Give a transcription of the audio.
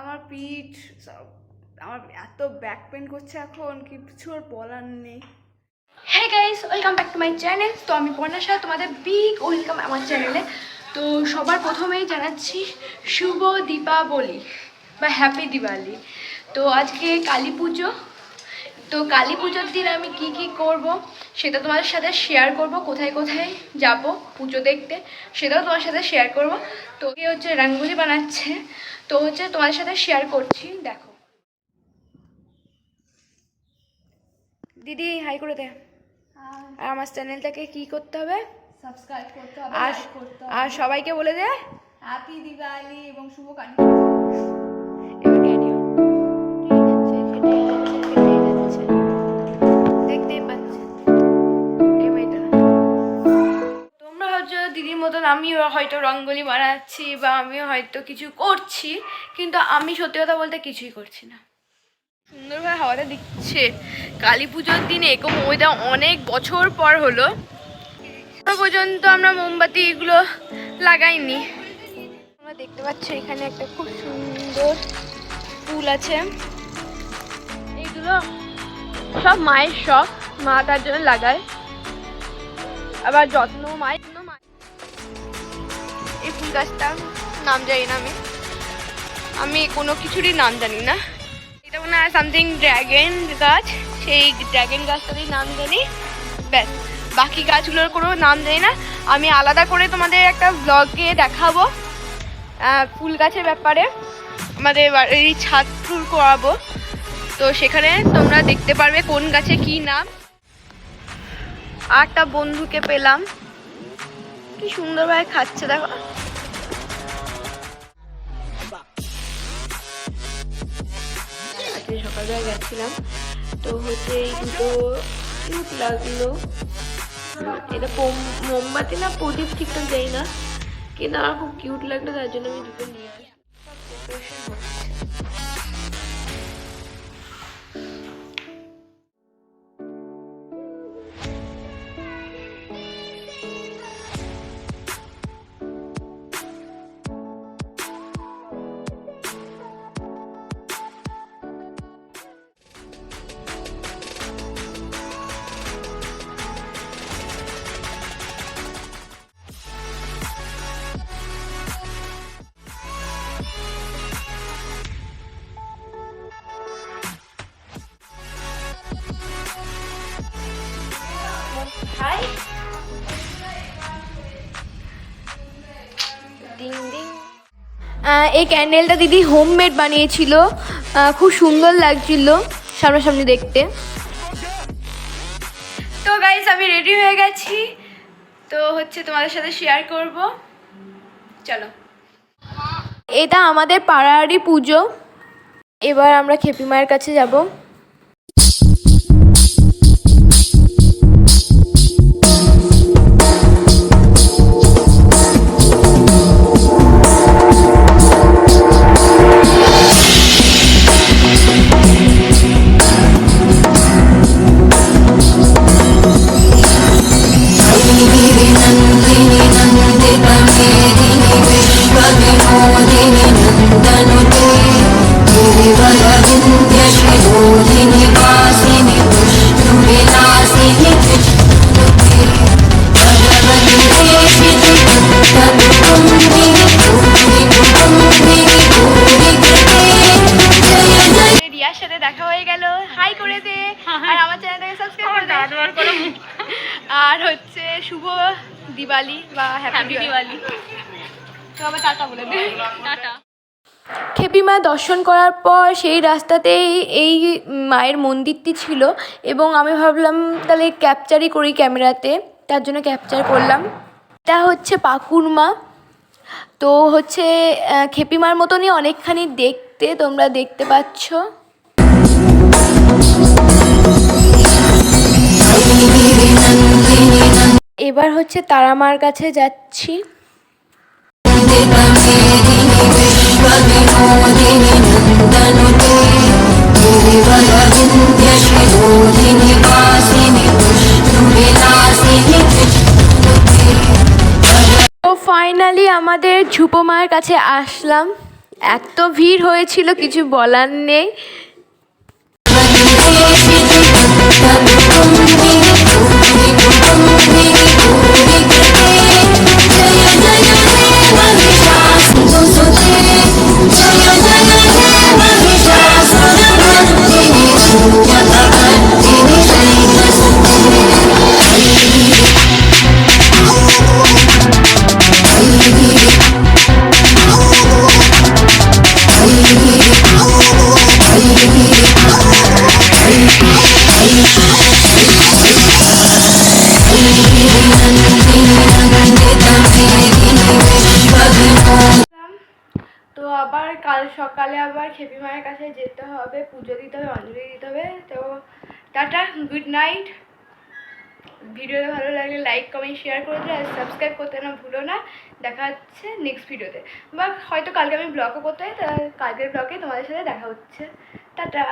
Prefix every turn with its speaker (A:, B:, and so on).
A: আমার পিঠ, সব, আমার এত ব্যাক পেন করছে এখন কিছু আর বলার নেই। হ্যাঁ guys welcome back to my channel তো আমি বর্ণাশা তোমাদের বিগ ওয়েলকাম আমার চ্যানেলে তো সবার প্রথমেই জানাচ্ছি শুভ দীপাবলি বা হ্যাপি দিওয়ালি। তো আজকে কালী পুজো। তো কালী পুজোর দিন আমি কি কি করব সেটা তোমাদের সাথে শেয়ার করব, কোথায় কোথায় যাব পুজো দেখতে, সেটাও তোমার সাথে শেয়ার করব। তো হচ্ছে রঙ্গোলি বানাচ্ছে। তো হচ্ছে তোমার সাথে শেয়ার করছি দেখো। দিদি হাই করে দে। আর আমার চ্যানেলটাকে কি করতে হবে?
B: সাবস্ক্রাইব করতে হবে
A: আর
B: করতে হবে।
A: আর সবাইকে বলে দে।
B: হ্যাপি দিওয়ালি এবং শুভ কালী
A: হয়তো রঙ্গোলি বানাচ্ছি বা আমিও হয়তো কিছু করছি, কিন্তু আমি সত্যি কথা বলতে কিছুই করছি না। সুন্দরভাবে হাওয়াটা দিচ্ছে। কালী পুজোর দিনে এরকম ওইটা অনেক বছর পর হলো। পর্যন্ত আমরা মোমবাতি এগুলো লাগাইনি। আমরা দেখতে পাচ্ছ এখানে একটা খুব সুন্দর ফুল আছে। এইগুলো সব মায়ের শখ, মা তার জন্য লাগায়। আবার যত্ন মায়ের গাছটা নাম জানি না আমি। আমি কোনো কিছুরই নাম জানি না। এটা মনে হয় সামথিং ড্র্যাগন গাছ। সেই ড্র্যাগন গাছটারই নাম জানি। ব্যাস, বাকি গাছগুলোর কোনো নাম জানি না। আমি আলাদা করে তোমাদের একটা ব্লগে দেখাবো ফুল গাছের ব্যাপারে। আমাদের বাড়ির ছাদ ট্যুর করাবো। তো সেখানে তোমরা দেখতে পারবে কোন গাছে কি নাম। আর একটা বন্ধুকে পেলাম। কি সুন্দরভাবে খাচ্ছে দেখো। সকালবেলা গেছিলাম। তো হচ্ছে এই দুটো কিউট লাগল। এটা মোমবাতি না প্রদীপ ঠিকঠাক যাই না। কিন্তু আমার খুব কিউট লাগল, তার জন্য আমি দুটো নিয়ে আসি হাই ডিং ডিং এই ক্যান্ডেলটা দিদি হোমমেড বানিয়েছিল। খুব সুন্দর লাগছিল সামনাসামনি দেখতে। তো গাইজ আমি রেডি হয়ে গেছি। তো হচ্ছে তোমাদের সাথে শেয়ার করব। চলো। এটা আমাদের পাড়ারই পুজো। এবার আমরা খেপি মায়ের কাছে যাব। আর হচ্ছে শুভ দিওয়ালি বা হ্যাপি দিওয়ালি। তো আবার টাটা বলে দে টাটা। খেপি মা দর্শন করার পর সেই রাস্তাতেই এই মায়ের মন্দিরটি ছিল এবং আমি ভাবলাম তাহলে ক্যাপচারই করি ক্যামেরাতে তার জন্য ক্যাপচার করলাম। এটা হচ্ছে পাকুর মা। তো হচ্ছে খেপিমার মতনই অনেকখানি দেখতে তোমরা দেখতে পাচ্ছ। এবার হচ্ছে তারামার কাছে যাচ্ছি। তো ফাইনালি আমাদের ঝুপো মায়ের কাছে আসলাম। এত ভিড় হয়েছিল, কিছু বলার নেই। আবার কাল সকালে আবার খেপি মায়ের কাছে যেতে হবে, পুজো দিতে হবে, অঞ্জলি দিতে হবে। তো টাটা গুড নাইট ভিডিওটা ভালো লাগলে লাইক কমেন্ট শেয়ার করে দিও আর সাবস্ক্রাইব করতে না ভুলো না। দেখা হচ্ছে নেক্সট ভিডিওতে বা হয়তো কালকে আমি ব্লগও করতে হয় তা কালকের ব্লগে তোমাদের সাথে দেখা হচ্ছে। টাটা।